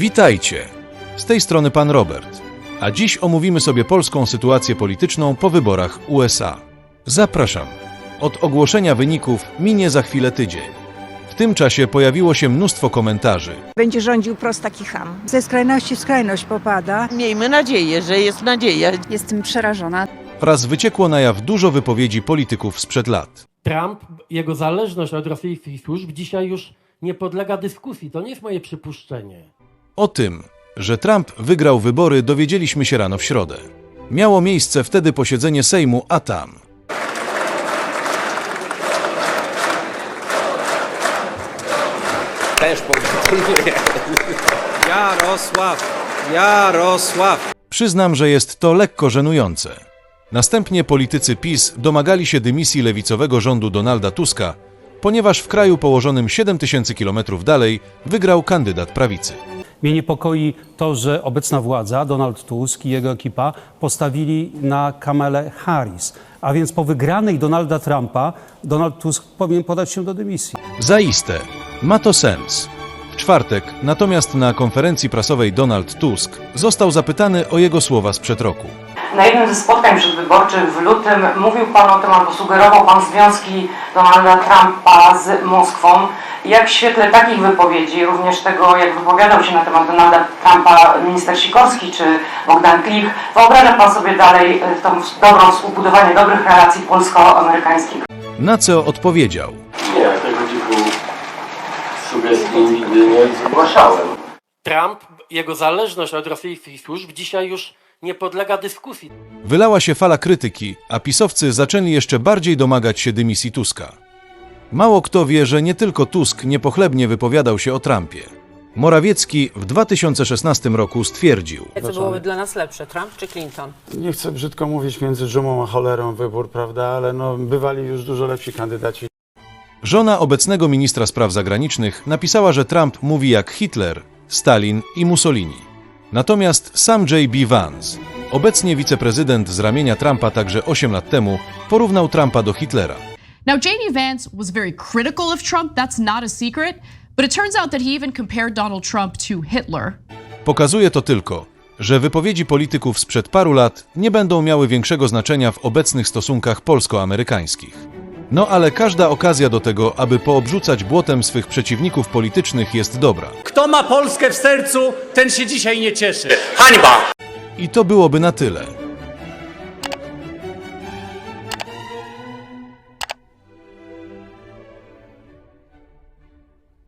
Witajcie! Z tej strony pan Robert. A dziś omówimy sobie polską sytuację polityczną po wyborach USA. Zapraszam. Od ogłoszenia wyników minie za chwilę tydzień. W tym czasie pojawiło się mnóstwo komentarzy. Będzie rządził prostaki ham. Ze skrajności w skrajność popada. Miejmy nadzieję, że jest nadzieja. Jestem przerażona. oraz wyciekło na jaw dużo wypowiedzi polityków sprzed lat. Trump, jego zależność od rosyjskich służb dzisiaj już nie podlega dyskusji. To nie jest moje przypuszczenie. O tym, że Trump wygrał wybory, dowiedzieliśmy się rano w środę. Miało miejsce wtedy posiedzenie Sejmu, a tam. Też pogratuluję. Jarosław, Jarosław. Przyznam, że jest to lekko żenujące. Następnie politycy PiS domagali się dymisji lewicowego rządu Donalda Tuska, ponieważ w kraju położonym 7000 km dalej wygrał kandydat prawicy. Mnie niepokoi to, że obecna władza, Donald Tusk i jego ekipa postawili na Kamelę Harris. A więc po wygranej Donalda Trumpa Donald Tusk powinien podać się do dymisji. Zaiste, ma to sens. W czwartek, natomiast na konferencji prasowej Donald Tusk został zapytany o jego słowa sprzed roku. Na jednym ze spotkań przedwyborczych w lutym mówił Pan o tym albo sugerował Pan związki Donalda Trumpa z Moskwą. Jak w świetle takich wypowiedzi, również tego jak wypowiadał się na temat Donalda Trumpa minister Sikorski czy Bogdan Klich, wyobraża Pan sobie dalej e, tą dobrą, budowanie dobrych relacji polsko-amerykańskich? Na co odpowiedział. Sugestii nigdy nie zgłaszałem. Trump, jego zależność od rosyjskich służb dzisiaj już nie podlega dyskusji. Wylała się fala krytyki, a pisowcy zaczęli jeszcze bardziej domagać się dymisji Tuska. Mało kto wie, że nie tylko Tusk niepochlebnie wypowiadał się o Trumpie. Morawiecki w 2016 roku stwierdził, Co byłoby dla nas lepsze, Trump czy Clinton? Nie chcę brzydko mówić między dżumą a cholerą wybór, prawda, ale no, bywali już dużo lepsi kandydaci. Żona obecnego ministra spraw zagranicznych napisała, że Trump mówi jak Hitler, Stalin i Mussolini. Natomiast sam J.B. Vance, obecnie wiceprezydent z ramienia Trumpa także 8 lat temu, porównał Trumpa do Hitlera. Now, J.D. Vance was very critical of Trump. That's not a secret. But it turns out that he even compared Donald Trump to Hitler. Pokazuje to tylko, że wypowiedzi polityków sprzed paru lat nie będą miały większego znaczenia w obecnych stosunkach polsko-amerykańskich. No ale każda okazja do tego, aby poobrzucać błotem swych przeciwników politycznych jest dobra. Kto ma Polskę w sercu, ten się dzisiaj nie cieszy. Hańba! I to byłoby na tyle.